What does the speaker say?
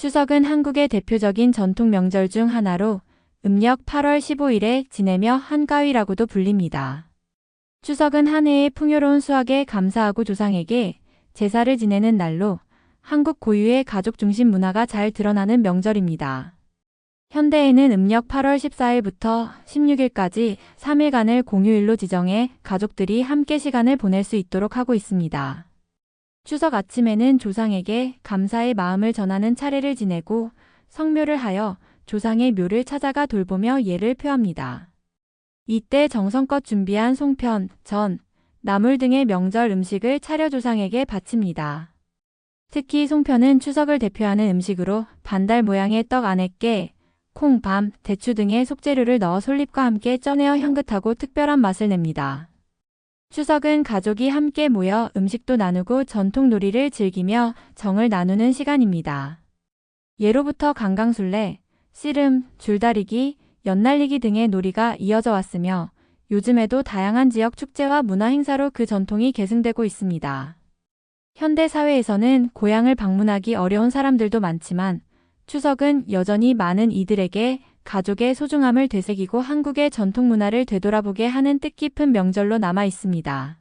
추석은 한국의 대표적인 전통 명절 중 하나로 음력 8월 15일에 지내며 한가위라고도 불립니다. 추석은 한 해의 풍요로운 수확에 감사하고 조상에게 제사를 지내는 날로 한국 고유의 가족 중심 문화가 잘 드러나는 명절입니다. 현대에는 음력 8월 14일부터 16일까지 3일간을 공휴일로 지정해 가족들이 함께 시간을 보낼 수 있도록 하고 있습니다. 추석 아침에는 조상에게 감사의 마음을 전하는 차례를 지내고 성묘를 하여 조상의 묘를 찾아가 돌보며 예를 표합니다. 이때 정성껏 준비한 송편, 전, 나물 등의 명절 음식을 차려 조상에게 바칩니다. 특히 송편은 추석을 대표하는 음식으로 반달 모양의 떡 안에 깨, 콩, 밤, 대추 등의 속재료를 넣어 솔잎과 함께 쪄내어 향긋하고 특별한 맛을 냅니다. 추석은 가족이 함께 모여 음식도 나누고 전통 놀이를 즐기며 정을 나누는 시간입니다. 예로부터 강강술래, 씨름, 줄다리기, 연날리기 등의 놀이가 이어져 왔으며 요즘에도 다양한 지역 축제와 문화 행사로 그 전통이 계승되고 있습니다. 현대 사회에서는 고향을 방문하기 어려운 사람들도 많지만 추석은 여전히 많은 이들에게 가족의 소중함을 되새기고 한국의 전통 문화를 되돌아보게 하는 뜻깊은 명절로 남아 있습니다.